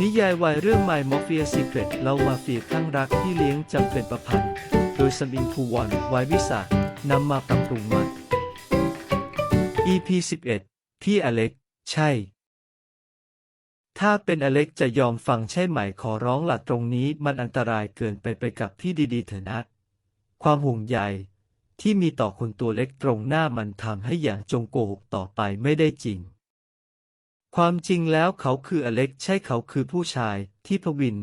นิยายวายเรื่อง My Mafia Secret เล่ามาเฟียข้างรักที่เลี้ยงจำเป็นประพันธ์ โดยสมิงภูวรวายวิสานำมาปรับปรุงใหม่ EP 11 พี่อเล็ก ใช่ ถ้าเป็นอเล็กจะยอมฟังใช่ไหมขอร้องหลัดตรงนี้มันอันตรายเกินไปไปกับพี่ดีๆเถอะนะความห่วงใยที่มีต่อคนตัวเล็กตรงหน้ามันทำให้อย่างจงโกหกต่อไปไม่ได้จริง ความจริงแล้วเขาคืออเล็กใช่เขาคือผู้ชายที่พวิน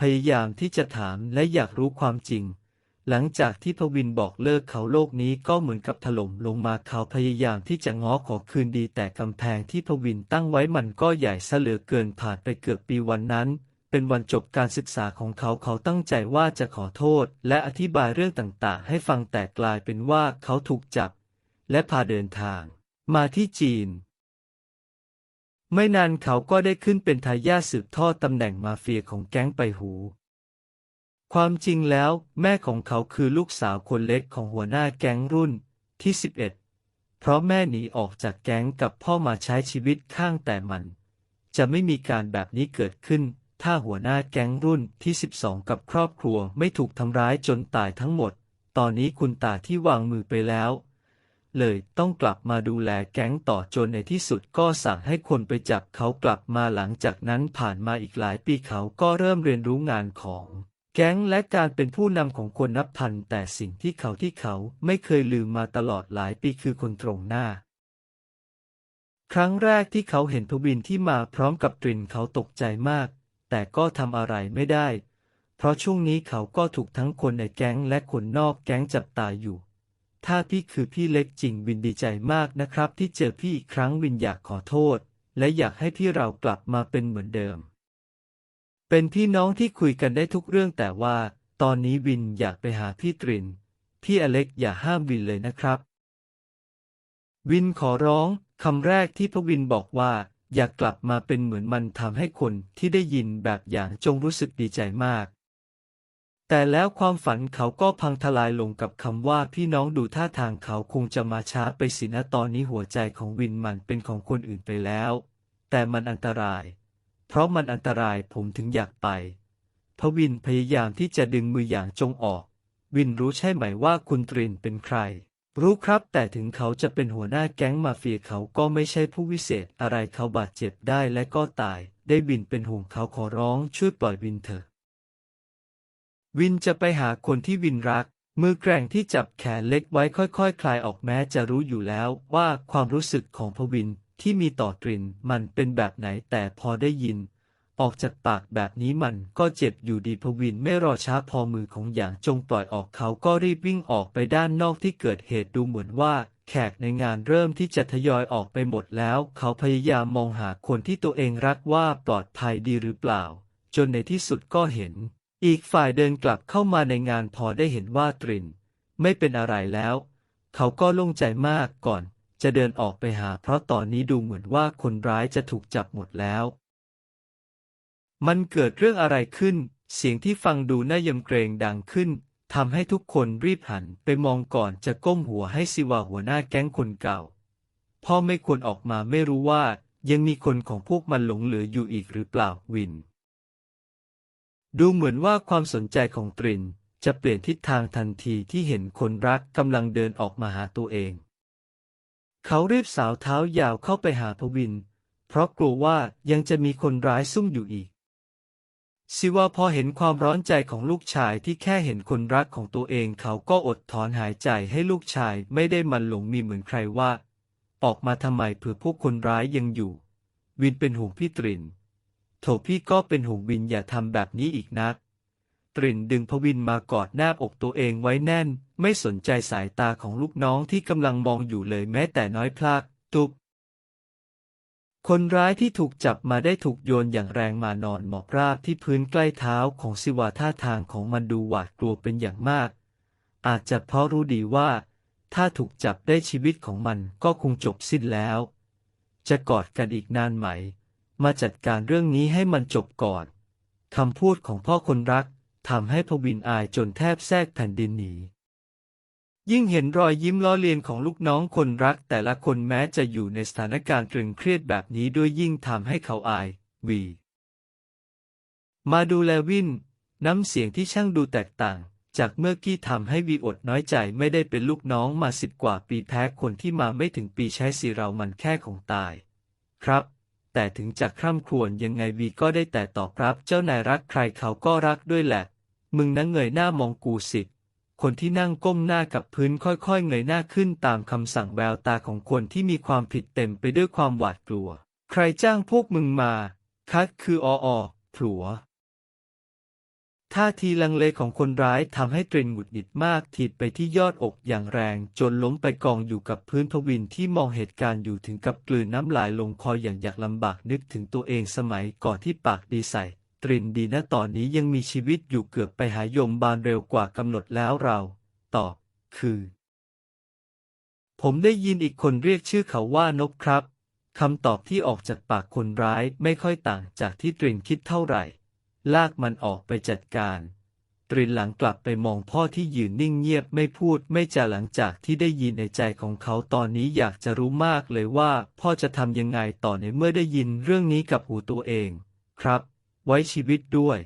พยายามที่จะถามและอยากรู้ความจริง หลังจากที่พวินบอกเลิกเขาโลกนี้ก็เหมือนกับถล่มลงมาเขาพยายามที่จะง้อขอคืนดีแต่กำแพงที่พวินตั้งไว้มันก็ใหญ่ซะเหลือเกินผ่านไปเกือบปีวันนั้น เป็นวันจบการศึกษาของเขาเขาตั้งใจว่าจะขอโทษ และอธิบายเรื่องต่างๆ ให้ฟังแต่กลายเป็นว่าเขาถูกจับ และพาเดินทาง มาที่จีน ไม่นานเขาก็ได้ขึ้นเป็นทายาทสืบทอดตำแหน่งมาเฟียของแก๊งไปหู ความจริงแล้วแม่ของเขาคือลูกสาวคนเล็กของหัวหน้าแก๊งรุ่นที่ 11 เพราะแม่หนีออกจากแก๊งกับพ่อมาใช้ชีวิตข้างแต่มัน จะไม่มีการแบบนี้เกิดขึ้น ถ้าหัวหน้าแก๊งรุ่นที่ 12 กับครอบครัวไม่ถูกทำร้ายจนตายทั้งหมด ตอนนี้คุณตาที่วางมือไปแล้ว เลยต้องกลับมาดูแลแก๊งต่อจนในที่สุดก็สั่งให้คนไปจับเขากลับมาหลังจากนั้นผ่านมาอีกหลายปีเขาก็เริ่มเรียนรู้งานของแก๊งและการเป็นผู้นำของคนนับพันแต่สิ่งที่เขาที่เขาไม่เคยลืมมาตลอดหลายปีคือคนตรงหน้า ครั้งแรกที่เขาเห็นพวินที่มาพร้อมกับตรินเขาตกใจมาก แต่ก็ทำอะไรไม่ได้ เพราะช่วงนี้เขาก็ถูกทั้งคนในแก๊งและคนนอกแก๊งจับตาอยู่ ถ้าพี่คือพี่เล็กจริงวินดีใจมากนะครับ ที่เจอพี่อีกครั้งวินอยากขอโทษ และอยากให้พี่เรากลับมาเป็นเหมือนเดิม เป็นพี่น้องที่คุยกันได้ทุกเรื่องแต่ว่า ตอนนี้วินอยากไปหาพี่ตรินพี่อเล็กอย่าห้ามวินเลยนะครับ วินขอร้องคำแรกที่พระวินบอกว่าอยากกลับมาเป็นเหมือนมันทำให้คนที่ได้ยินแบบอย่างจงรู้สึกดีใจมาก แต่แล้วความฝันเขาก็พังทลายลงกับคำว่าพี่น้องดูท่าทางเขาคงจะมาช้าไปสินะตอนนี้หัวใจของวินมันเป็นของคนอื่นไปแล้ว แต่มันอันตราย เพราะมันอันตรายผมถึงอยากไปพวินพยายามที่จะดึงมืออย่างจงออก วินรู้ใช่ไหมว่าคุณตรินเป็นใคร รู้ครับแต่ถึงเขาจะเป็นหัวหน้าแก๊งมาเฟียเขาก็ไม่ใช่ผู้วิเศษอะไรเขาบาดเจ็บได้และก็ตาย ได้วินเป็นห่วงเขาขอร้องช่วยปล่อยวินเถอะ วินจะไปหาคนที่วินรัก มือแกร่งที่จับแขนเล็กไว้ค่อยๆคคลายออกแม้จะรู้อยู่แล้วว่าความรู้สึกของพวินที่มีต่อตรินมันเป็นแบบไหนแต่พอได้ยิน ออกจากปากแบบนี้มันก็เจ็บอยู่ดีพวินไม่รอช้าพอมือของอย่างจงปล่อยออกเขาก็รีบวิ่งออกไปด้านนอกที่เกิดเหตุดูเหมือนว่าแขกในงานเริ่มที่จะทยอยออกไปหมดแล้ว เขาพยายามมองหาคนที่ตัวเองรักว่าปลอดภัยดีหรือเปล่า จนในที่สุดก็เห็น อีกฝ่ายเดินกลับเข้ามาในงานพอได้เห็นว่าตริน ไม่เป็นอะไรแล้ว เขาก็โล่งใจมากก่อน จะเดินออกไปหา เพราะตอนนี้ดูเหมือนว่าคนร้ายจะถูกจับหมดแล้ว มันเกิดเรื่องอะไรขึ้น เสียงที่ฟังดูน่ายำเกรงดังขึ้นทำให้ทุกคนรีบหันไปมองก่อนจะก้มหัวให้สิวาหัวหน้าแก๊งคนเก่า พ่อไม่ควรออกมาไม่รู้ว่ายังมีคนของพวกมันหลงเหลืออยู่อีกหรือเปล่าวิน ดูเหมือนว่าความสนใจของตรินจะเปลี่ยนทิศทางทันทีที่เห็นคนรักกำลังเดินออกมาหาตัวเอง เขารีบสาวเท้ายาวเข้าไปหาพวิน เพราะกลัวว่ายังจะมีคนร้ายซุ่มอยู่อีกสิว่าพอเห็นความร้อนใจของลูกชายที่แค่เห็นคนรักของตัวเอง เขาก็อดถอนหายใจให้ลูกชายไม่ได้มันหลงมีเหมือนใครว่า ออกมาทำไมเผื่อพวกคนร้ายยังอยู่ วินเป็นห่วงพี่ตริน โถพี่ก็เป็นห่วงวินอย่าทำแบบนี้อีกนัก ตรินดึงพวินมากอดแนบอกตัวเองไว้แน่น ไม่สนใจสายตาของลูกน้องที่กำลังมองอยู่เลยแม้แต่น้อยพลากตุบคนร้ายที่ถูกจับมาได้ถูกโยนอย่างแรงมานอนหมอบราบที่พื้นใกล้เท้าของสิวาท่าทางของมันดูหวาดกลัวเป็นอย่างมาก อาจจะเพราะรู้ดีว่า ถ้าถูกจับได้ชีวิตของมันก็คงจบสิ้นแล้ว จะกอดกันอีกนานไหม มาจัดการเรื่องนี้ให้มันจบก่อนคำพูดของพ่อคนรักทำให้พวินอายจนแทบแทรกแผ่นดินหนียิ่งเห็นรอยยิ้มล้อเลียนของลูกน้องคนรักแต่ละคนแม้จะอยู่ในสถานการณ์ตรึงเครียดแบบนี้ด้วยยิ่งทำให้เขาอาย วี มาดูแลวิน น้ำเสียงที่ช่างดูแตกต่าง จากเมื่อกี้ทำให้วีอดน้อยใจไม่ได้เป็นลูกน้องมาสิบกว่าปีแพ้คนที่มาไม่ถึงปีใช้สิเรามันแค่ของตาย ครับ แต่ถึงจะคร่ำครวญยังไงวีก็ได้แต่ตอบรับเจ้านายรักใครเขาก็รักด้วยแหละ มึงนั่งเงยหน้ามองกูสิ คนที่นั่งก้มหน้ากับพื้นค่อยๆ เงยหน้าขึ้นตามคำสั่งแววตาของคนที่มีความผิดเต็มไปด้วยความหวาดกลัว ใครจ้างพวกมึงมา คัดคือออผัว ท่าทีลังเลของคนร้ายทำให้เตรนหงุดหงิดมากถีบไปที่ยอดอกอย่างแรง จนล้มไปกองอยู่กับพื้นทวินที่มองเหตุการณ์อยู่ถึงกับกลืนน้ำลายลงคออย่างอยากลำบากนึกถึงตัวเองสมัยก่อนที่ปากดีใส่ตรินดีนะตอนนี้ยังมีชีวิตอยู่เกือบไปหายมบาลเร็วกว่ากำหนดแล้วเรา ตอบ คือ ผมได้ยินอีกคนเรียกชื่อเขาว่านบครับคำตอบที่ออกจากปากคนร้ายไม่ค่อยต่างจากที่ตรินคิดเท่าไหร่ ลากมันออกไปจัดการ ตรินหลังกลับไปมองพ่อที่ยืนนิ่งเงียบไม่พูดไม่จาหลังจากที่ได้ยินในใจของเขาตอนนี้อยากจะรู้มากเลยว่าพ่อจะทำยังไงต่อในเมื่อได้ยินเรื่องนี้กับหูตัวเอง ครับ ไว้ชีวิตด้วย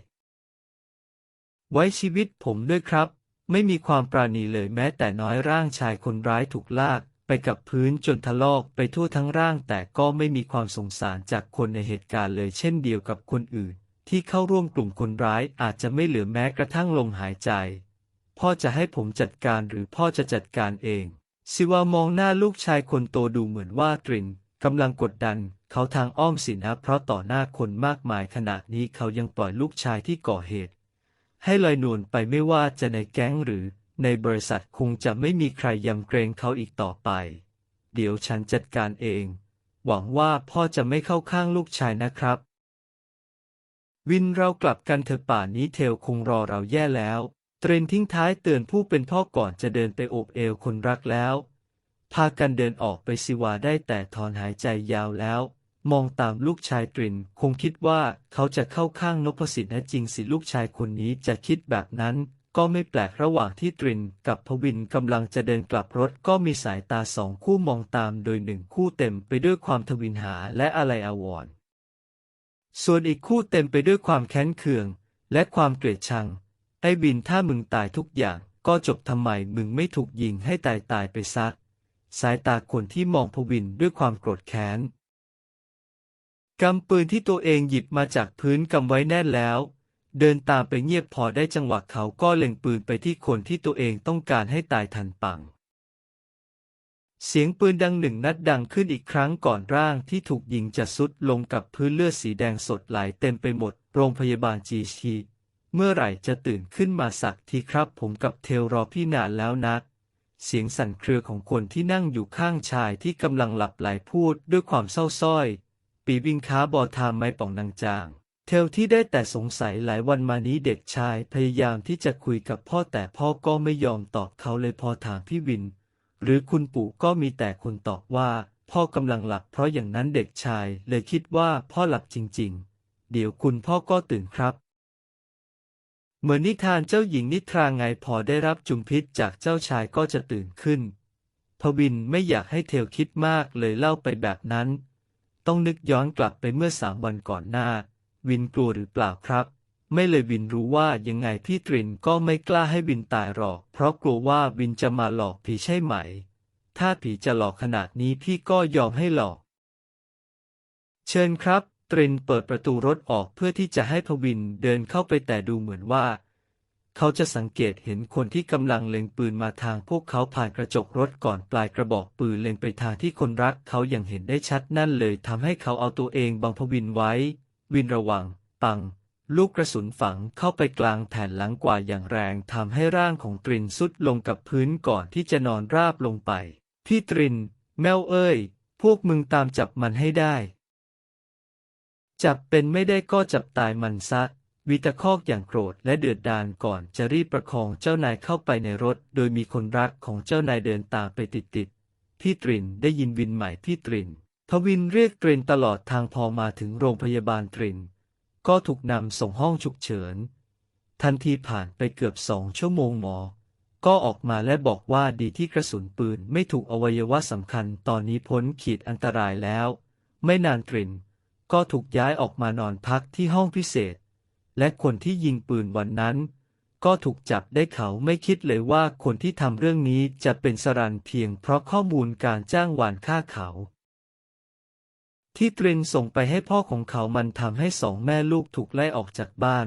ไว้ชีวิตผมด้วยครับ ไม่มีความปราณีเลยแม้แต่น้อยร่างชายคนร้ายถูกลากไปกับพื้นจนทะลอกไปทั่วทั้งร่างแต่ก็ไม่มีความสงสารจากคนในเหตุการณ์เลยเช่นเดียวกับคนอื่น ที่เข้าร่วมกลุ่มคนร้ายอาจจะไม่เหลือแม้กระทั่งลมหายใจ พ่อจะให้ผมจัดการหรือพ่อจะจัดการเอง ซิวามองหน้าลูกชายคนโตดูเหมือนว่าตรินกำลังกดดันเขาทางอ้อมสินะเพราะต่อหน้าคนมากมายขณะนี้เขายังปล่อยลูกชายที่ก่อเหตุ ให้ลอยนวลไปไม่ว่าจะในแก๊งหรือในบริษัทคงจะไม่มีใครยำเกรงเขาอีกต่อไป เดี๋ยวฉันจัดการเอง หวังว่าพ่อจะไม่เข้าข้างลูกชายนะครับ วินเรากลับกันเถอะป่านนี้เทลคงรอเราแย่แล้ว เทรนทิ้งท้ายเตือนผู้เป็นพ่อก่อนจะเดินไปโอบเอวคนรักแล้ว พากันเดินออกไปสิวาได้แต่ถอนหายใจยาวแล้ว มองตามลูกชายตรินคงคิดว่าเขาจะเข้าข้างนพสิทธิ์นะจริงสิลูกชายคนนี้จะคิดแบบนั้น ก็ไม่แปลกระหว่างที่ตรินกับพวินกำลังจะเดินกลับรถก็มีสายตาสองคู่มองตามโดยหนึ่งคู่เต็มไปด้วยความทวินหาและอะไรอาวรณ์ ส่วนอีกคู่เต็มไปด้วยความแค้นเคือง และความเกลียดชัง ไอ้บินถ้ามึงตายทุกอย่างก็จบทำไมมึงไม่ถูกยิงให้ตายตายไปซะ สายตาคนที่มองพวินด้วยความโกรธแค้นกำปืนที่ตัวเองหยิบมาจากพื้นกำไว้แน่นแล้ว เดินตามไปเงียบพอได้จังหวะเขาก็เล็งปืนไปที่คนที่ตัวเองต้องการให้ตายทันปัง เสียงปืนดังหนึ่งนัดดังขึ้นอีกครั้งก่อนร่างที่ถูกยิงจะสุดลงกับพื้นเลือดสีแดงสดไหลเต็มไปหมด โรงพยาบาลจีชีเมื่อไหร่จะตื่นขึ้นมาสักทีครับผมกับเทลรอพี่นานแล้วนะเสียงสั่นเครือของคนที่นั่งอยู่ข้างชายที่กำลังหลับไหลพูดด้วยความเศร้าส้อย ปีวิงค้าบอทามไม่ป่องนางจาง เทลที่ได้แต่สงสัยหลายวันมานี้เด็กชายพยายามที่จะคุยกับพ่อแต่พ่อก็ไม่ยอมตอบเขาเลยพอถามพี่วิน หรือคุณปู่ก็มีแต่คนตอบว่า พ่อกำลังหลับเพราะอย่างนั้นเด็กชายเลยคิดว่าพ่อหลับจริงๆ เดี๋ยวคุณพ่อก็ตื่นครับ เหมือนนิทานเจ้าหญิงนิทราไงพอได้รับจุมพิษจากเจ้าชายก็จะตื่นขึ้นพวินไม่อยากให้เทลคิดมากเลยเล่าไปแบบนั้น ต้องนึกย้อนกลับไปเมื่อสามวันก่อนหน้า วินกลัวหรือเปล่าครับ ไม่เลยวินรู้ว่ายังไงพี่ตรินก็ไม่กล้าให้วินตายหรอก เพราะกลัวว่าวินจะมาหลอกผีใช่ไหม ถ้าผีจะหลอกขนาดนี้พี่ก็ยอมให้หลอก เชิญครับ ตรินเปิดประตูรถออกเพื่อที่จะให้พวินเดินเข้าไปแต่ดูเหมือนว่า เขาจะสังเกตเห็นคนที่กำลังเล็งปืนมาทางพวกเขาผ่านกระจกรถก่อนปลายกระบอกปืนเล็งไปทางที่คนรักเขาอย่างเห็นได้ชัดนั่นเลยทำให้เขาเอาตัวเองบังพวินไว้ วินระวัง ปัง ลูกกระสุนฝังเข้าไปกลางแผ่นหลังกว่าอย่างแรงทำให้ร่างของตรินสุดลงกับพื้นก่อนที่จะนอนราบลงไป พี่ตริน แมวเอ้ย พวกมึงตามจับมันให้ได้ จับเป็นไม่ได้ก็จับตายมันซะ วิตาคอกอย่างโกรธและเดือดดาลก่อนจะรีบประคองเจ้านายเข้าไปในรถ โดยมีคนรักของเจ้านายเดินตามไปติดๆพี่ตรินได้ยินวินใหม่พี่ตรินทวินเรียกตรินตลอดทางพอมาถึงโรงพยาบาลตริน ก็ถูกนำส่งห้องฉุกเฉิน ทันทีผ่านไปเกือบสองชั่วโมงหมอ ก็ออกมาและบอกว่าดีที่กระสุนปืนไม่ถูกอวัยวะสำคัญตอนนี้พ้นขีดอันตรายแล้ว ไม่นานตริน ก็ถูกย้ายออกมานอนพักที่ห้องพิเศษ และคนที่ยิงปืนวันนั้น ก็ถูกจับได้เขาไม่คิดเลยว่าคนที่ทำเรื่องนี้จะเป็นสรันเพียงเพราะข้อมูลการจ้างวานฆ่าเขา ที่ตรินส่งไปให้พ่อของเขามันทำให้สองแม่ลูกถูกไล่ออกจากบ้าน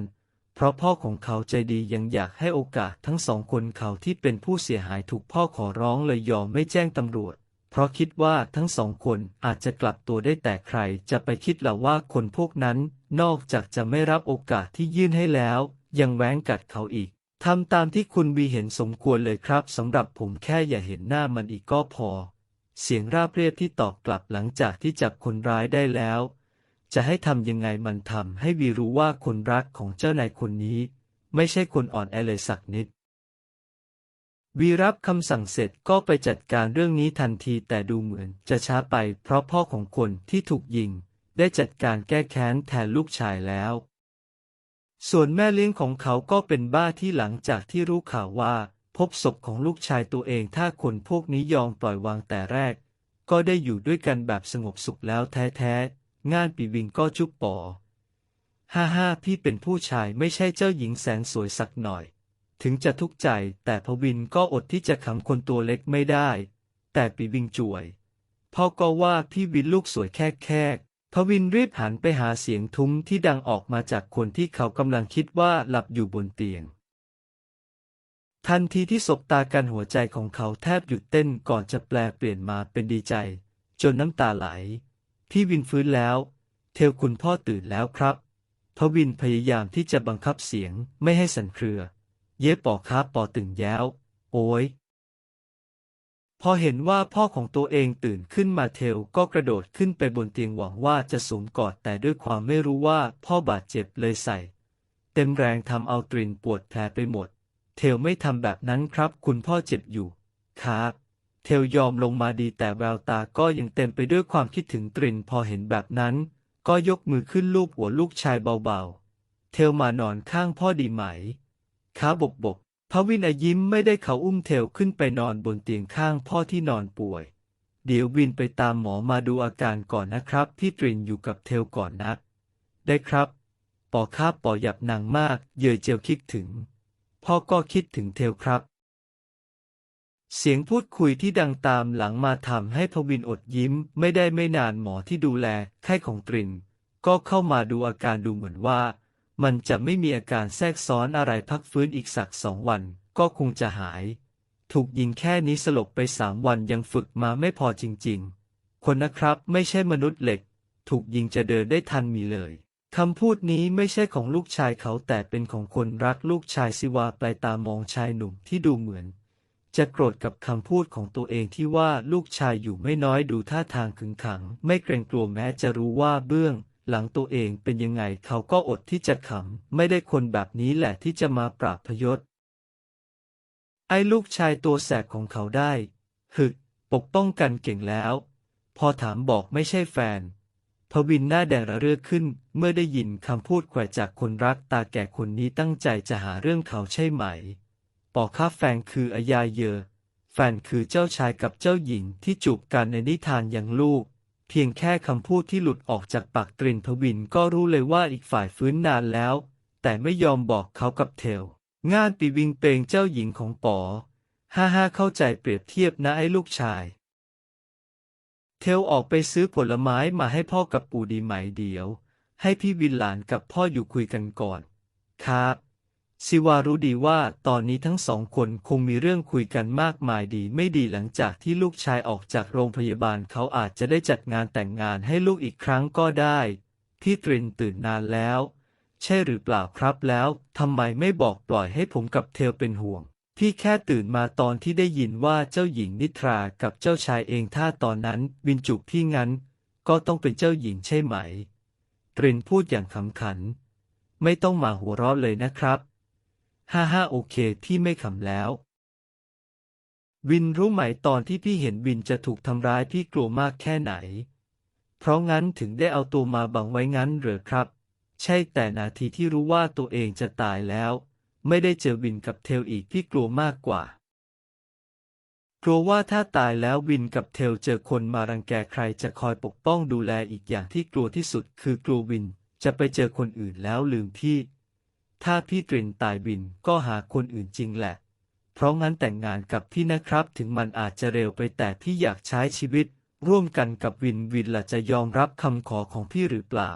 เพราะพ่อของเขาใจดียังอยากให้โอกาสทั้งสองคนเขาที่เป็นผู้เสียหายถูกพ่อขอร้องเลยยอมไม่แจ้งตำรวจ เพราะคิดว่าทั้งสองคนอาจจะกลับตัวได้แต่ใครจะไปคิดล่ะว่าคนพวกนั้น นอกจากจะไม่รับโอกาสที่ยื่นให้แล้ว ยังแหวงกัดเขาอีกทำตามที่คุณวีเห็นสมควรเลยครับสำหรับผมแค่อย่าเห็นหน้ามันอีกก็พอ เสียงราบเรียบที่ตอบกลับหลังจากที่จับคนร้ายได้แล้ว จะให้ทำยังไงมันทำให้วีรู้ว่าคนรักของเจ้านายคนนี้ ไม่ใช่คนอ่อนแอเลยสักนิด วีรับคำสั่งเสร็จก็ไปจัดการเรื่องนี้ทันทีแต่ดูเหมือนจะช้าไปเพราะพ่อของคนที่ถูกยิง ได้จัดการแก้แค้นแทนลูกชายแล้ว ส่วนแม่เลี้ยงของเขาก็เป็นบ้าที่หลังจากที่รู้ข่าวว่า พบศพของลูกชายตัวเองถ้าคนพวกนี้ยอมปล่อยวางแต่แรก ก็ได้อยู่ด้วยกันแบบสงบสุขแล้วแท้ๆงานปีวิงก็จุ๊บปอฮ่าฮ่าพี่เป็นผู้ชายไม่ใช่เจ้าหญิงแสนสวยสักหน่อย ถึงจะทุกข์ใจแต่พวินก็อดที่จะขำคนตัวเล็กไม่ได้ แต่ปีวิงจวย พ่อก็ว่าพี่วินลูกสวยแค่แค่พวินรีบหันไปหาเสียงทุ้มที่ดังออกมาจากคนที่เขากำลังคิดว่าหลับอยู่บนเตียง ทันทีที่สบตากันหัวใจของเขาแทบหยุดเต้นก่อนจะแปลเปลี่ยนมาเป็นดีใจ จนน้ำตาไหล พี่วินฟื้นแล้ว เทวคุณพ่อตื่นแล้วครับพวินพยายามที่จะบังคับเสียงไม่ให้สั่นเครือ เย็บปอค้าปอตึงแย้ว โอ้ยพอเห็นว่าพ่อของตัวเองตื่นขึ้นมาเทลก็กระโดดขึ้นไปบนเตียงหวังว่าจะสวมกอดแต่ด้วยความไม่รู้ว่าพ่อบาดเจ็บเลยใส่ เต็มแรงทำเอาตรินปวดแผลไปหมด เทลไม่ทำแบบนั้นครับ คุณพ่อเจ็บอยู่ครับเทลยอมลงมาดีแต่แววตาก็ยังเต็มไปด้วยความคิดถึงตรินพอเห็นแบบนั้น ก็ยกมือขึ้นลูบหัวลูกชายเบาๆ เทลมานอนข้างพ่อดีไหมขาบกบกพระวินายิ้มไม่ได้เขาอุ้มเทลขึ้นไปนอนบนเตียงข้างพ่อที่นอนป่วย เดี๋ยววินไปตามหมอมาดูอาการก่อนนะครับ พี่ตรินอยู่กับเทลก่อนนะได้ครับปอคาบปอหยับนังมาก เยยเจียวคิดถึง พ่อก็คิดถึงเทลครับ เสียงพูดคุยที่ดังตามหลังมาทำให้พวินอดยิ้ม ไม่ได้ไม่นานหมอที่ดูแลไข้ของตริน ก็เข้ามาดูอาการดูเหมือนว่า มันจะไม่มีอาการแทรกซ้อนอะไรพักฟื้นอีกสักสองวัน ก็คงจะหาย ถูกยิงแค่นี้สลบไปสามวันยังฝึกมาไม่พอจริง ๆ คนนะครับไม่ใช่มนุษย์เหล็ก ถูกยิงจะเดินได้ทันมีเลย คำพูดนี้ไม่ใช่ของลูกชายเขาแต่เป็นของคนรักลูกชายสิวาปลายตามองชายหนุ่มที่ดูเหมือน จะโกรธกับคำพูดของตัวเองที่ว่าลูกชายอยู่ไม่น้อยดูท่าทางขึงขัง ไม่เกรงกลัวแม้จะรู้ว่าเบื้อง หลังตัวเองเป็นยังไงเขาก็อดที่จะขำไม่ได้คนแบบนี้แหละที่จะมาปราบพยศ ไอ้ลูกชายตัวแสบของเขาได้ หึก ปกป้องกันเก่งแล้ว พอถามบอกไม่ใช่แฟน พวินหน้าแดงระเรื่อขึ้น เมื่อได้ยินคำพูดแขวะจากคนรักตาแก่คนนี้ตั้งใจจะหาเรื่องเขาใช่ไหม ปอข้าแฟนคืออายาเยอ แฟนคือเจ้าชายกับเจ้าหญิงที่จูบกันในนิทานอย่างลูก เพียงแค่คำพูดที่หลุดออกจากปากตรินพวินก็รู้เลยว่าอีกฝ่ายฟื้นนานแล้ว แต่ไม่ยอมบอกเขากับเทล งานปีวิงเปงเจ้าหญิงของปอฮ่าฮ่าเข้าใจเปรียบเทียบนะไอ้ลูกชาย เทลออกไปซื้อผลไม้มาให้พ่อกับปู่ดีไหมเดียว ให้พี่วินหลานกับพ่ออยู่คุยกันก่อนครับซิวารู้ดีว่าตอนนี้ทั้งสองคนคงมีเรื่องคุยกันมากมายดีไม่ดีหลังจากที่ลูกชายออกจากโรงพยาบาลเขาอาจจะได้จัดงานแต่งงานให้ลูกอีกครั้งก็ได้พี่ตรินตื่นนานแล้ว ใช่หรือเปล่าครับแล้วทำไมไม่บอกปล่อยให้ผมกับเทลเป็นห่วง พี่แค่ตื่นมาตอนที่ได้ยินว่าเจ้าหญิงนิทรากับเจ้าชายเองถ้าตอนนั้นวินจุกพี่งั้น ก็ต้องเป็นเจ้าหญิงใช่ไหม ตรินพูดอย่างขำขัน ไม่ต้องมาหัวเราะเลยนะครับ ฮ่าฮ่าโอเคพี่ไม่ขำแล้ว วินรู้ไหมตอนที่พี่เห็นวินจะถูกทำร้ายพี่กลัวมากแค่ไหน เพราะงั้นถึงได้เอาตัวมาบังไว้งั้นเหรอครับ ใช่แต่นาทีที่รู้ว่าตัวเองจะตายแล้ว ไม่ได้เจอวินกับเทลอีกพี่กลัวมากกว่า กลัวว่าถ้าตายแล้ววินกับเทลเจอคนมารังแกใครจะคอยปกป้องดูแลอีกอย่างที่กลัวที่สุด คือกลัววินจะไปเจอคนอื่นแล้วลืมพี่ ถ้าพี่ตรินตายวินก็หาคนอื่นจริงแหละ เพราะงั้นแต่งงานกับพี่นะครับ ถึงมันอาจจะเร็วไปแต่พี่อยากใช้ชีวิต ร่วมกันกับวินวินละจะยอมรับคำขอของพี่หรือเปล่า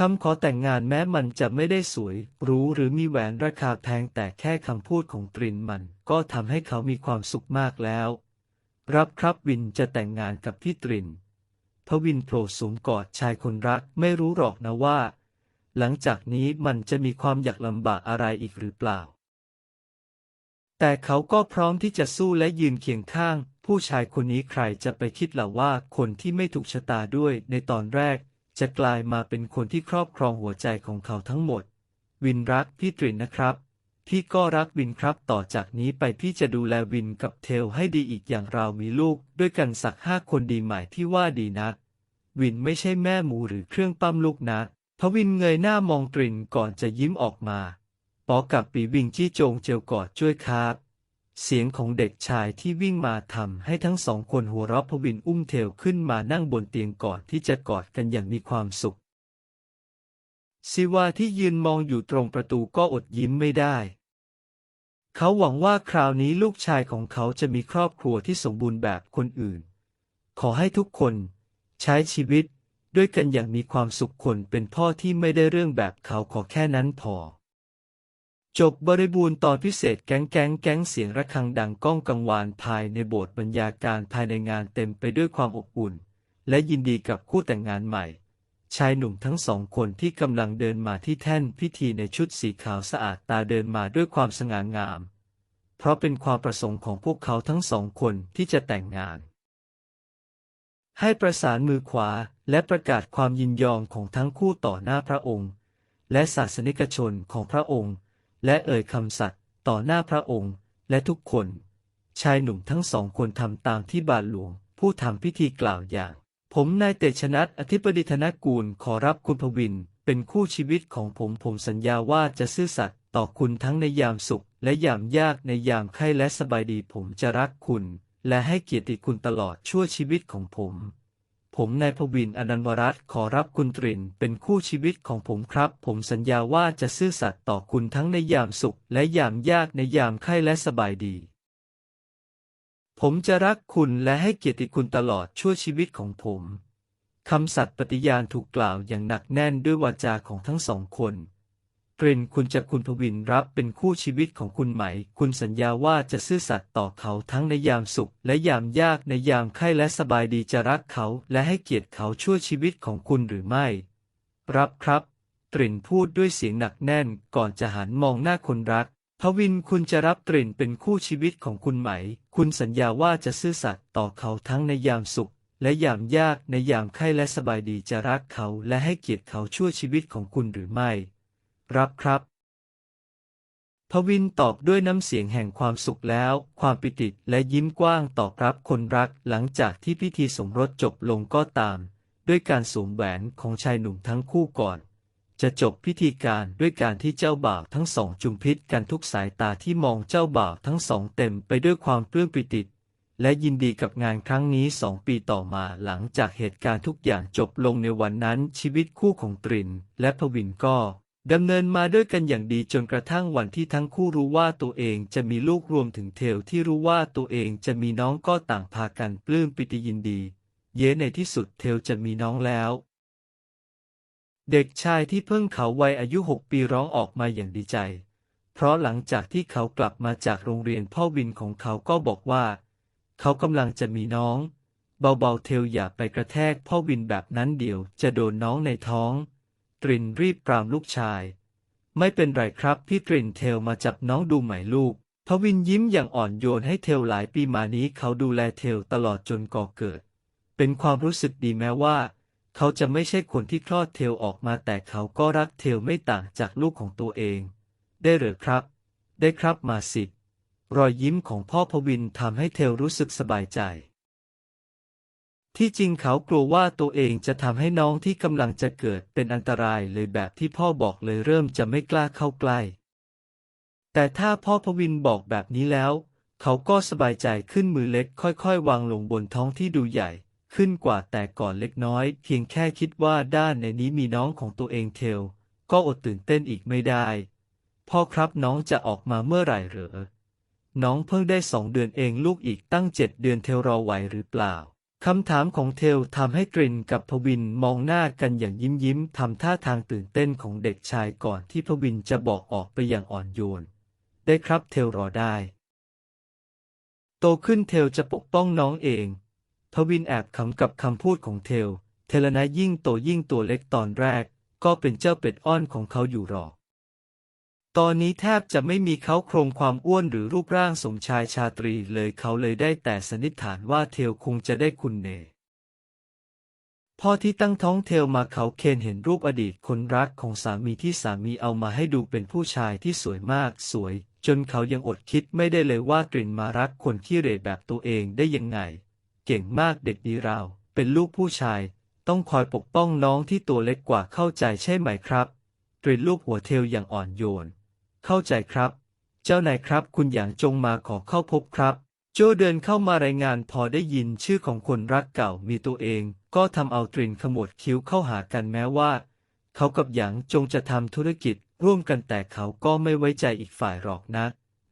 คำขอแต่งงานแม้มันจะไม่ได้สวยหรู้หรือมีแหวนราคาแพงแต่แค่คำพูดของตรินมัน ก็ทำให้เขามีความสุขมากแล้ว รับครับวินจะแต่งงานกับพี่ตรินพวินโผล่สูงกอดชายคนรักไม่รู้หรอกนะว่า หลังจากนี้มันจะมีความอยากลำบากอะไรอีกหรือเปล่า แต่เขาก็พร้อมที่จะสู้และยืนเคียงข้าง ผู้ชายคนนี้ใครจะไปคิดล่ะว่าคนที่ไม่ถูกชะตาด้วยในตอนแรก จะกลายมาเป็นคนที่ครอบครองหัวใจของเขาทั้งหมด วินรักพี่ตรินนะครับ พี่ก็รักวินครับต่อจากนี้ไปพี่จะดูแลวินกับเทลให้ดีอีกอย่างเรามีลูกด้วยกันสักห้าคนดีไหมพี่ว่าดีนะ วินไม่ใช่แม่หมูหรือเครื่องปั้มลูกนะพวินเงยหน้ามองตรินก่อนจะยิ้มออกมา ปอกับปีวิงจี้โจงเจียวกอดช่วยครับ เสียงของเด็กชายที่วิ่งมาทำให้ทั้งสองคนหัวเราะพวินอุ้มเทลขึ้นมานั่งบนเตียงก่อนที่จะกอดกันอย่างมีความสุข ซิวาที่ยืนมองอยู่ตรงประตูก็อดยิ้มไม่ได้ เขาหวังว่าคราวนี้ลูกชายของเขาจะมีครอบครัวที่สมบูรณ์แบบคนอื่น ขอให้ทุกคนใช้ชีวิตด้วยกันอย่างมีความสุขคนเป็นพ่อที่ไม่ได้เรื่องแบบเขาขอแค่นั้นพอ จบบริบูรณ์ตอนพิเศษแก๊งแก๊งแก๊งเสียงระฆังดังก้องกังวานภายในโบสถ์บรรยาการภายในงานเต็มไปด้วยความอบอุ่น และยินดีกับคู่แต่งงานใหม่ ชายหนุ่มทั้งสองคนที่กำลังเดินมาที่แท่นพิธีในชุดสีขาวสะอาดตาเดินมาด้วยความสง่างาม เพราะเป็นความประสงค์ของพวกเขาทั้งสองคนที่จะแต่งงาน ให้ประสานมือขวาและประกาศความยินยอมของทั้งคู่ต่อหน้าพระองค์ และศาสนิกชนของพระองค์ และเอ่ยคำสัตย์ต่อหน้าพระองค์ และทุกคน ชายหนุ่มทั้งสองคนทำตามที่บาทหลวง ผู้ทำพิธีกล่าวอย่าง ผมนายเตชนัทอธิบดีธนกูลขอรับคุณพวิน เป็นคู่ชีวิตของผมผมสัญญาว่าจะซื่อสัตย์ต่อคุณทั้งในยามสุข และยามยากในยามไข้และสบายดีผมจะรักคุณ และให้เกียรติคุณตลอดชั่วชีวิตของผม ผมนายพวินอนันวรัตน์ขอรับคุณตรินเป็นคู่ชีวิตของผมครับ ผมสัญญาว่าจะซื่อสัตย์ต่อคุณทั้งในยามสุข และยามยากในยามไข้และสบายดี ผมจะรักคุณและให้เกียรติคุณตลอดชั่วชีวิตของผมคำสัตย์ปฏิญาณถูกกล่าวอย่างหนักแน่นด้วยวาจาของทั้งสองคน กรินคุณจะคุณพวินรับเป็นคู่ชีวิตของคุณไหม คุณสัญญาว่าจะซื่อสัตย์ต่อเขาทั้งในยามสุข และยามยากในยามไข้และสบายดีจะรักเขาและให้เกียรติเขาชั่วชีวิตของคุณหรือไม่ รับครับ ตรินพูดด้วยเสียงหนักแน่นก่อนจะหันมองหน้าคนรักพวินคุณจะรับตรินเป็นคู่ชีวิตของคุณไหม คุณสัญญาว่าจะซื่อสัตย์ต่อเขาทั้งในยามสุข และยามยากในยามไข้และสบายดีจะรักเขาและให้เกียรติเขาชั่วชีวิตของคุณหรือไม่ รับครับ พวินตอบด้วยน้ำเสียงแห่งความสุขแล้ว ความปิติและยิ้มกว้างตอบรับคนรักหลังจากที่พิธีสมรสจบลงก็ตาม ด้วยการสวมแหวนของชายหนุ่มทั้งคู่ก่อน จะจบพิธีการด้วยการที่เจ้าบ่าวทั้งสองจุมพิษกันทุกสายตาที่มองเจ้าบ่าวทั้งสองเต็มไปด้วยความปลื้มปิติและยินดีกับงานครั้งนี้สองปีต่อมาหลังจากเหตุการณ์ทุกอย่างจบลงในวันนั้นชีวิตคู่ของตรินและพวินก็ ดำเนินมาด้วยกันอย่างดีจนกระทั่งวันที่ทั้งคู่รู้ว่าตัวเองจะมีลูกรวมถึงเทลที่รู้ว่าตัวเองจะมีน้องก็ต่างพากันปลื้มปิติยินดี เย้ในที่สุดเทลจะมีน้องแล้ว เด็กชายที่เพิ่งเขาวัยอายุหกปีร้องออกมาอย่างดีใจ เพราะหลังจากที่เขากลับมาจากโรงเรียนพ่อวินของเขาก็บอกว่า เขากำลังจะมีน้อง เบาๆเทลอย่าไปกระแทกพ่อวินแบบนั้นเดี๋ยวจะโดนน้องในท้อง ตรินรีบปรามลูกชาย ไม่เป็นไรครับพี่ตรินเทลมาจับน้องดูใหม่ลูกพวินยิ้มอย่างอ่อนโยนให้เทลหลายปีมานี้เขาดูแลเทลตลอดจนก่อเกิด เป็นความรู้สึกดีแม้ว่า เขาจะไม่ใช่คนที่คลอดเทลออกมาแต่เขาก็รักเทลไม่ต่างจากลูกของตัวเอง ได้หรือครับ ได้ครับมาสิ รอยยิ้มของพ่อพวินทำให้เทลรู้สึกสบายใจ ที่จริงเขากลัวว่าตัวเองจะทำให้น้องที่กำลังจะเกิดเป็นอันตรายเลยแบบที่พ่อบอกเลยเริ่มจะไม่กล้าเข้าใกล้ แต่ถ้าพ่อพวินบอกแบบนี้แล้ว เขาก็สบายใจขึ้นมือเล็กค่อยๆ วางลงบนท้องที่ดูใหญ่ขึ้นกว่าแต่ก่อนเล็กน้อย เพียงแค่คิดว่าด้านในนี้มีน้องของตัวเองเทล ก็อดตื่นเต้นอีกไม่ได้ พ่อครับน้องจะออกมาเมื่อไหร่เหรอ น้องเพิ่งได้สองเดือนเองลูกอีกตั้งเจ็ดเดือนเทลรอไหวหรือเปล่า คำถามของเทลทำให้กรินกับพวินมองหน้ากันอย่างยิ้มยิ้มทำท่าทางตื่นเต้นของเด็กชายก่อนที่พวินจะบอกออกไปอย่างอ่อนโยน ได้ครับเทลรอได้ โตขึ้นเทลจะปกป้องน้องเอง พวินแอบขำกับคำพูดของเทล เทลนะยิ่งโตยิ่งตัวเล็กตอนแรก ก็เป็นเจ้าเป็ดอ้อนของเขาอยู่หรอก ตอนนี้แทบจะไม่มีเขาโครงความอ้วนหรือรูปร่างสมชายชาตรีเลยเขาเลยได้แต่สันนิษฐานว่าเทลคงจะได้คุณเนพ่อที่ตั้งท้องเทลมาเขาเคนเห็นรูปอดีตคนรักของสามีที่สามีเอามาให้ดูเป็นผู้ชายที่สวยมากสวย จนเขายังอดคิดไม่ได้เลยว่ากลิ่นมารักคนที่เรแบบตัวเองได้ยังไง เก่งมากเด็กดีเราเป็นลูกผู้ชาย ต้องคอยปกป้องน้องที่ตัวเล็กกว่าเข้าใจใช่ไหมครับกลิ่นลูกหัวเทลอย่างอ่อนโยน เข้าใจครับ เจ้านายครับ คุณอย่างจงมาขอเข้าพบครับ โจเดินเข้ามารายงานพอได้ยินชื่อของคนรักเก่ามีตัวเอง ก็ทำเอาตรินขมวดคิ้วเข้าหากันแม้ว่า เขากับหยางจงจะทำธุรกิจร่วมกันแต่เขาก็ไม่ไว้ใจอีกฝ่ายหรอกนะ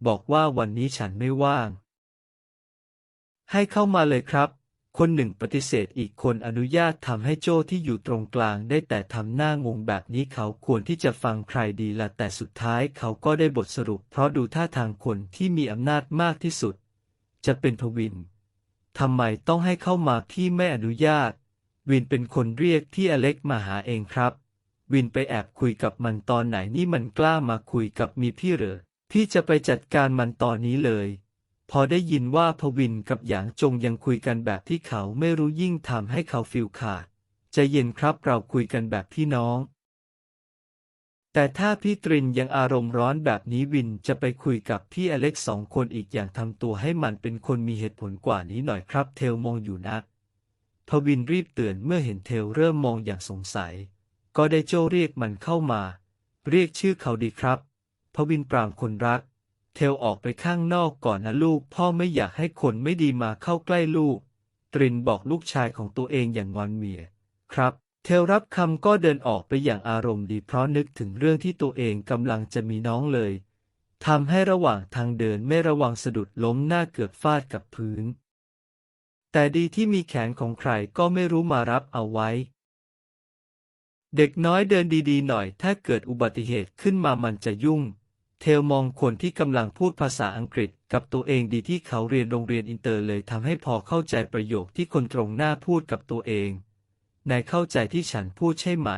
บอกว่าวันนี้ฉันไม่ว่าง ให้เข้ามาเลยครับ คนหนึ่งปฏิเสธอีกคนอนุญาตทำให้โจ้ที่อยู่ตรงกลางได้แต่ทำหน้างงแบบนี้เขาควรที่จะฟังใครดีละแต่สุดท้ายเขาก็ได้บทสรุป เพราะดูท่าทางคนที่มีอำนาจมากที่สุด จะเป็นพวินทำไมต้องให้เข้ามาพี่ไม่อนุญาต วินเป็นคนเรียกพี่อเล็กมาหาเองครับ วินไปแอบคุยกับมันตอนไหนนี่มันกล้ามาคุยกับมีพี่เหรอพี่จะไปจัดการมันตอนนี้เลย พอได้ยินว่าพวินกับหยางจงยังคุยกันแบบที่เขาไม่รู้ยิ่งทำให้เขาฟิลขาดใจเย็นครับเราคุยกันแบบพี่น้อง แต่ถ้าพี่ตรินยังอารมณ์ร้อนแบบนี้วินจะไปคุยกับพี่อเล็กสองคนอีกอย่างทำตัวให้มันเป็นคนมีเหตุผลกว่านี้หน่อยครับเทลมองอยู่นะพวินรีบเตือนเมื่อเห็นเทลเริ่มมองอย่างสงสัย ก็ได้โจ้เรียกมันเข้ามา เรียกชื่อเขาดีครับพวินปรามคนรัก เทลออกไปข้างนอกก่อนนะลูก พ่อไม่อยากให้คนไม่ดีมาเข้าใกล้ลูก ตรินบอกลูกชายของตัวเองอย่างงอนเมีย ครับ เทลรับคำก็เดินออกไปอย่างอารมณ์ดีเพราะนึกถึงเรื่องที่ตัวเองกำลังจะมีน้องเลยทำให้ระหว่างทางเดินไม่ระวังสะดุดล้มหน้าเกือบฟาดกับพื้น แต่ดีที่มีแขนของใครก็ไม่รู้มารับเอาไว้ เด็กน้อยเดินดีๆหน่อย ถ้าเกิดอุบัติเหตุขึ้นมามันจะยุ่ง เทลมองคนที่กำลังพูดภาษาอังกฤษกับตัวเองดีที่เขาเรียนโรงเรียนอินเตอร์เลยทำให้พอเข้าใจประโยคที่คนตรงหน้าพูดกับตัวเอง นายเข้าใจที่ฉันพูดใช่ไหม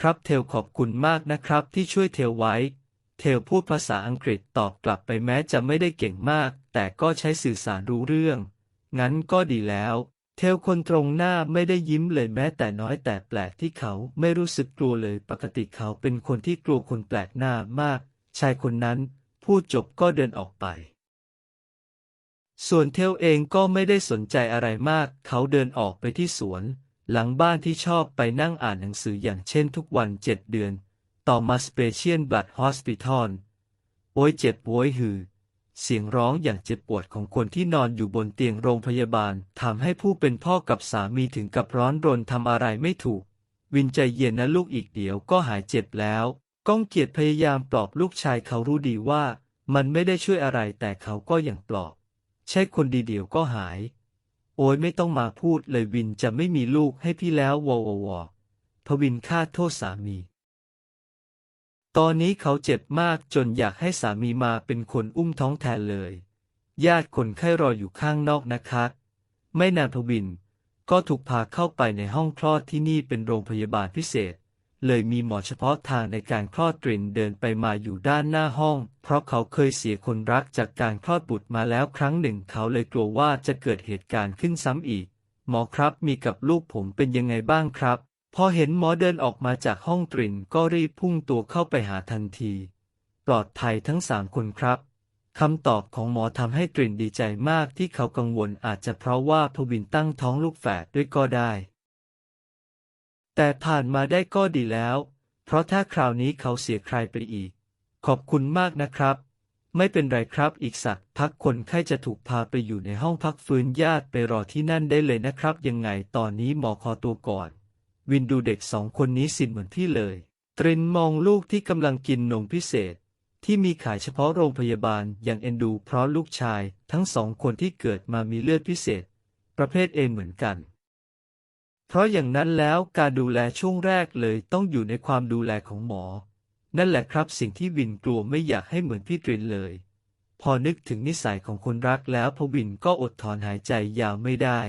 ครับเทลขอบคุณมากนะครับที่ช่วยเทลไว้ เทลพูดภาษาอังกฤษตอบกลับไปแม้จะไม่ได้เก่งมาก แต่ก็ใช้สื่อสารรู้เรื่อง งั้นก็ดีแล้ว เทลคนตรงหน้าไม่ได้ยิ้มเลยแม้แต่น้อยแต่แปลกที่เขาไม่รู้สึกกลัวเลยปกติเขาเป็นคนที่กลัวคนแปลกหน้ามาก ชายคนนั้นพูดจบก็เดินออกไป ส่วนเทลเองก็ไม่ได้สนใจอะไรมาก เขาเดินออกไปที่สวน หลังบ้านที่ชอบไปนั่งอ่านหนังสืออย่างเช่นทุกวันเจ็ดเดือน ต่อมาสเปเชียลบัตฮอสปิทอลโอยเจ็บโวยหือ เสียงร้องอย่างเจ็บปวดของคนที่นอนอยู่บนเตียงโรงพยาบาลทำให้ผู้เป็นพ่อกับสามีถึงกับร้อนรนทำอะไรไม่ถูก วินใจเย็นนะลูกอีกเดี๋ยวก็หายเจ็บแล้ว ก้องเกียรติพยายามปลอบลูกชายเขารู้ดีว่า มันไม่ได้ช่วยอะไรแต่เขาก็ยังปลอบ ใช่คนดีเดียวก็หาย โอ้ยไม่ต้องมาพูดเลยวินจะไม่มีลูกให้พี่แล้ววอววอพวินฆ่าโทษสามี ตอนนี้เขาเจ็บมากจนอยากให้สามีมาเป็นคนอุ้มท้องแทนเลย ญาติคนไข้รออยู่ข้างนอกนะคะ ไม่นานพวินก็ถูกพาเข้าไปในห้องคลอดที่นี่เป็นโรงพยาบาลพิเศษ เลยมีหมอเฉพาะทางในการคลอดตรินเดินไปมาอยู่ด้านหน้าห้อง เพราะเขาเคยเสียคนรักจากการคลอดบุตรมาแล้วครั้งหนึ่งเขาเลยกลัวว่าจะเกิดเหตุการณ์ขึ้นซ้ำอีก หมอครับมีกับลูกผมเป็นยังไงบ้างครับ พอเห็นหมอเดินออกมาจากห้องตรินก็รีบพุ่งตัวเข้าไปหาทันที ปลอดภัยทั้งสามคนครับคำตอบของหมอทำให้ตรินดีใจมากที่เขากังวลอาจจะเพราะว่าพวินตั้งท้องลูกแฝดด้วยก็ได้ แต่ผ่านมาได้ก็ดีแล้ว เพราะถ้าคราวนี้เขาเสียใครไปอีก ขอบคุณมากนะครับ ไม่เป็นไรครับอีกสักพักคนไข้จะถูกพาไปอยู่ในห้องพักฟื้นญาติไปรอที่นั่นได้เลยนะครับ ยังไงตอนนี้หมอขอตัวก่อน วินดูเด็กสองคนนี้สินเหมือนพี่เลย ตรินมองลูกที่กำลังกินนมพิเศษที่มีขายเฉพาะโรงพยาบาลอย่างเอ็นดูเพราะลูกชายทั้งสองคนที่เกิดมามีเลือดพิเศษ ประเภทเอเหมือนกัน เพราะอย่างนั้นแล้วการดูแลช่วงแรกเลยต้องอยู่ในความดูแลของหมอ นั่นแหละครับสิ่งที่วินกลัวไม่อยากให้เหมือนพี่ตรินเลย พอนึกถึงนิสัยของคนรักแล้วพวินก็อดถอนหายใจยาวไม่ได้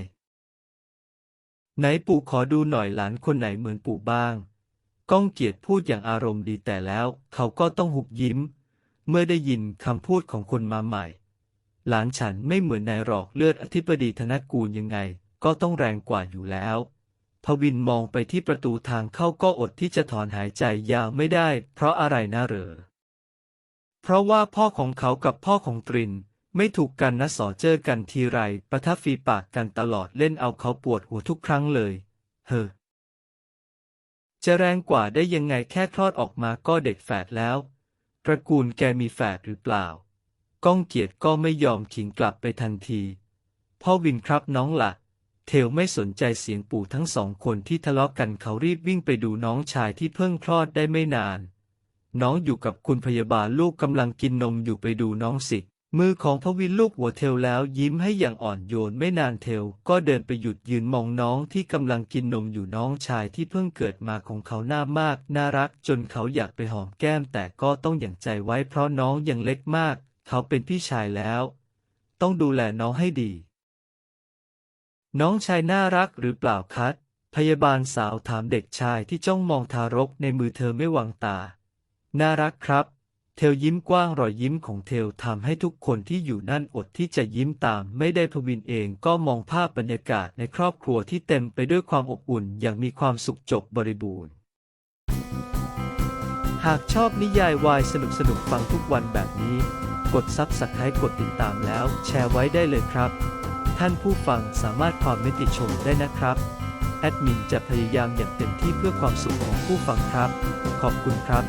ไหนปู่ขอดูหน่อยหลานคนไหนเหมือนปู่บ้าง ก้องเกียรติพูดอย่างอารมณ์ดีแต่แล้ว เขาก็ต้องหุบยิ้ม เมื่อได้ยินคำพูดของคนมาใหม่ หลานฉันไม่เหมือนนายหรอกเลือดอธิบดีธนกูลยังไง ก็ต้องแรงกว่าอยู่แล้ว พวินมองไปที่ประตูทางเข้าก็อดที่จะถอนหายใจยาวไม่ได้ เพราะอะไรนะเหรอ เพราะว่าพ่อของเขากับพ่อของตริน ไม่ถูกกันนะสอเจอกันทีไรประทับฝีปากกันตลอดเล่นเอาเขาปวดหัวทุกครั้งเลย เฮ้อจะแรงกว่าได้ยังไงแค่คลอดออกมาก็เด็กแฝดแล้ว ตระกูลแกมีแฝดหรือเปล่า ก้องเกียรติก็ไม่ยอมขิงกลับไปทันที พ่อวินครับน้องละ่ะ เทลไม่สนใจเสียงปู่ทั้งสองคนที่ทะเลาะกันเขารีบวิ่งไปดูน้องชายที่เพิ่งคลอดได้ไม่นาน น้องอยู่กับคุณพยาบาลลูกกำลังกินนมอยู่ไปดูน้องสิ มือของพวินลูกหัวเทลแล้วยิ้มให้อย่างอ่อนโยนไม่นานเทลก็เดินไปหยุดยืนมองน้องที่กำลังกินนมอยู่น้องชายที่เพิ่งเกิดมาของเขาหน้ามาก น่ารักจนเขาอยากไปหอมแก้มแต่ก็ต้องอย่างใจไว้เพราะน้องยังเล็กมาก เขาเป็นพี่ชายแล้ว ต้องดูแลน้องให้ดี น้องชายน่ารักหรือเปล่าคัดพยาบาลสาวถามเด็กชายที่จ้องมองทารกในมือเธอไม่วางตา น่ารักครับ เทลยิ้มกว้างรอยยิ้มของเทลทำให้ทุกคนที่อยู่นั่นอดที่จะยิ้มตาม ไม่ได้พวินเองก็มองภาพบรรยากาศในครอบครัวที่เต็มไปด้วยความอบอุ่นอย่างมีความสุขจบบริบูรณ์ หากชอบนิยายวายสนุกสนุกฟังทุกวันแบบนี้ กดซับสไครต์กดติดตามแล้ว แชร์ไว้ได้เลยครับ ท่านผู้ฟังสามารถความมิติชมได้นะครับ แอดมินจะพยายามอย่างเต็มที่เพื่อความสุขของผู้ฟังครับ ขอบคุณครับ